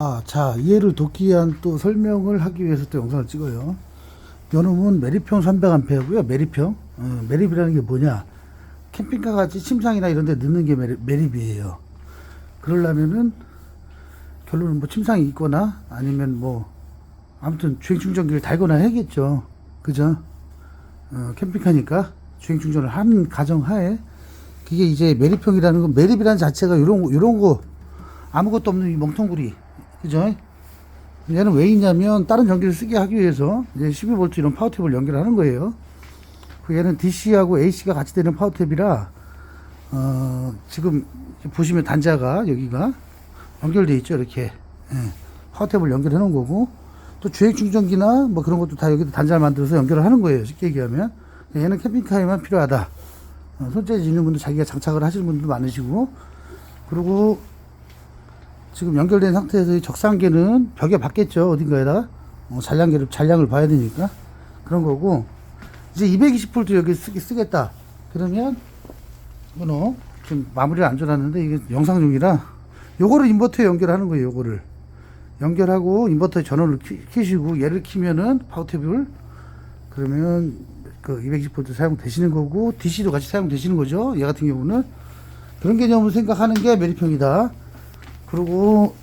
아, 자, 이해를 돕기 위한 또 설명을 하기 위해서 또 영상을 찍어요. 요놈은 메리평 300A고요. 메리평. 어, 메립이라는 게 뭐냐? 캠핑카 같이 침상이나 이런 데 넣는 게 메리, 메립이에요. 그러려면은 결론은 뭐 침상이 있거나 아니면 뭐 아무튼 주행 충전기를 달거나 해야겠죠. 그죠? 어, 캠핑카니까 주행 충전을 하는 가정 하에 그게 이제 메리평이라는 건 메립이라는 자체가 요런 거- 요런 거 아무것도 없는 이 멍텅구리 그죠? 얘는 왜 있냐면 다른 전기를 쓰게 하기 위해서 이제 12V 이런 파워탭을 연결하는 거예요. 그 얘는 DC하고 AC가 같이 되는 파워탭이라 어, 지금 보시면 단자가 여기가 연결돼 있죠 이렇게. 예, 파워탭을 연결해 놓은 거고 또 주행 충전기나 뭐 그런 것도 다 여기다 단자를 만들어서 연결을 하는 거예요 쉽게 얘기하면. 얘는 캠핑카에만 필요하다. 어, 손재주 있는 분들 자기가 장착을 하시는 분들도 많으시고. 그리고 지금 연결된 상태에서 이 적상계는 벽에 받겠죠 어딘가에다가? 어, 잔량계를 잔량을 봐야 되니까. 그런 거고. 이제 220V 여기 쓰, 쓰겠다. 그러면 이거는 지금 마무리를 안 줘놨는데 이게 영상용이라 요거를 인버터에 연결하는 거예요 요거를. 연결하고 인버터 전원을 키, 키시고 얘를 키면은 파워탭을 그러면 그 220V 사용되시는 거고 DC도 같이 사용되시는 거죠 얘 같은 경우는. 그런 개념으로 생각하는 게 메리평이다 그리고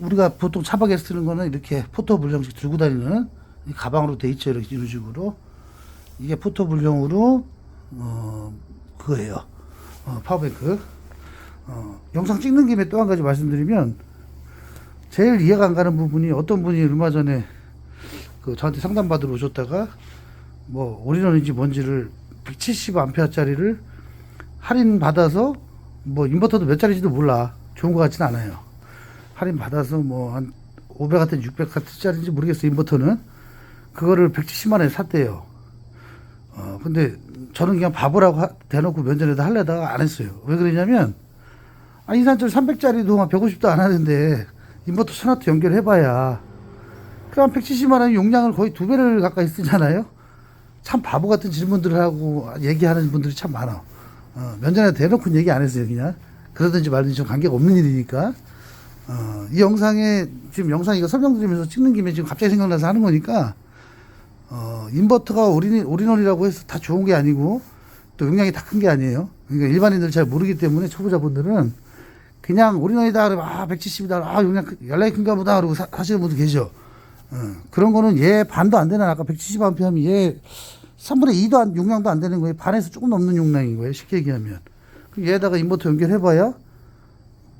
우리가 보통 차박에서 쓰는 거는 이렇게 포토 불량식 들고 다니는 이 가방으로 돼 있죠. 이렇게 이런 식으로. 이게 포토 불량으로 어 그거예요. 어, 파워뱅크. 어, 영상 찍는 김에 또 한 가지 말씀드리면 제일 이해가 안 가는 부분이 어떤 분이 얼마 전에 그 저한테 상담 받으러 오셨다가 뭐 올인원인지 뭔지를 170A짜리를 할인 받아서 뭐 인버터도 몇 짜리인지도 몰라. 좋은 것 같진 않아요 할인 받아서 뭐 한 500W, 600W짜리인지 모르겠어요 인버터는. 그거를 170만 원에 샀대요. 어 근데 저는 그냥 바보라고 하- 대놓고 면전에다 할래다가 안 했어요. 왜 그러냐면 아 인산철 300짜리도 한 150도 안 하는데 인버터 스마트 연결해봐야. 그럼 170만 원 용량을 거의 두 배를 가까이 쓰잖아요. 참 바보 같은 질문들을 하고 얘기하는 분들이 참 많아. 어, 면전에 대놓고 얘기 안 했어요 그냥. 그러든지 말든지 좀 관계가 없는 일이니까 어, 이 영상에 지금 영상 이거 설명드리면서 찍는 김에 지금 갑자기 생각나서 하는 거니까 어, 인버터가 올인, 올인원이라고 해서 다 좋은 게 아니고 또 용량이 다 큰 게 아니에요. 그러니까 일반인들 잘 모르기 때문에 초보자분들은 그냥 올인원이다 그러면 아 170이다 아 용량 크- 연락이 큰가 보다 그러고 사, 사시는 분도 계셔. 어, 그런 거는 얘 반도 안 되는 아까 170A 하면 얘 3분의 2도 안, 용량도 안 되는 거예요. 반에서 조금 넘는 용량인 거예요. 쉽게 얘기하면. 그럼 얘에다가 인버터 연결해봐야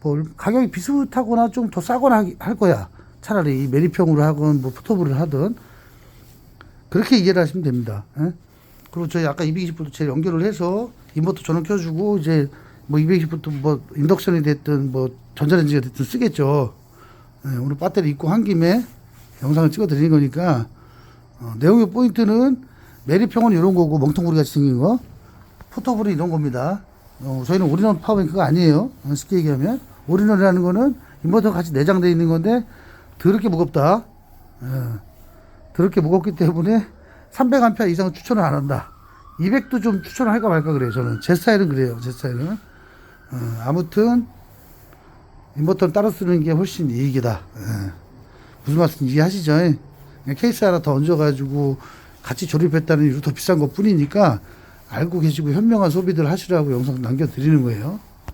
뭐 가격이 비슷하거나 좀 더 싸거나 할 거야. 차라리 이 메리평으로 하건 뭐 포토블을 하든 그렇게 이해를 하시면 됩니다. 예? 그리고 저희 아까 220V 제일 연결을 해서 인버터 전원 켜주고 이제 뭐 220V 뭐 인덕션이 됐든 뭐 전자레인지가 됐든 쓰겠죠. 예, 오늘 배터리 입고 한 김에 영상을 찍어 드리는 거니까 어, 내용의 포인트는 메리평은 이런 거고 멍텅구리 같이 생긴 거 포토블이 이런 겁니다. 어, 저희는 올인원 파워뱅크가 아니에요. 어, 쉽게 얘기하면 올인원이라는 거는 인버터 같이 내장되어 있는 건데 더럽게 무겁다. 예. 더럽게 무겁기 때문에 300A 이상은 추천을 안 한다. 200도 좀 추천을 할까 말까 그래요. 저는 제 스타일은 그래요. 제 스타일은 어, 아무튼 인버터를 따로 쓰는 게 훨씬 이익이다. 예. 무슨 말씀 이해하시죠? 그냥 케이스 하나 더 얹어가지고 같이 조립했다는 이유로 더 비싼 것 뿐이니까 알고 계시고 현명한 소비들 하시라고 영상 남겨드리는 거예요.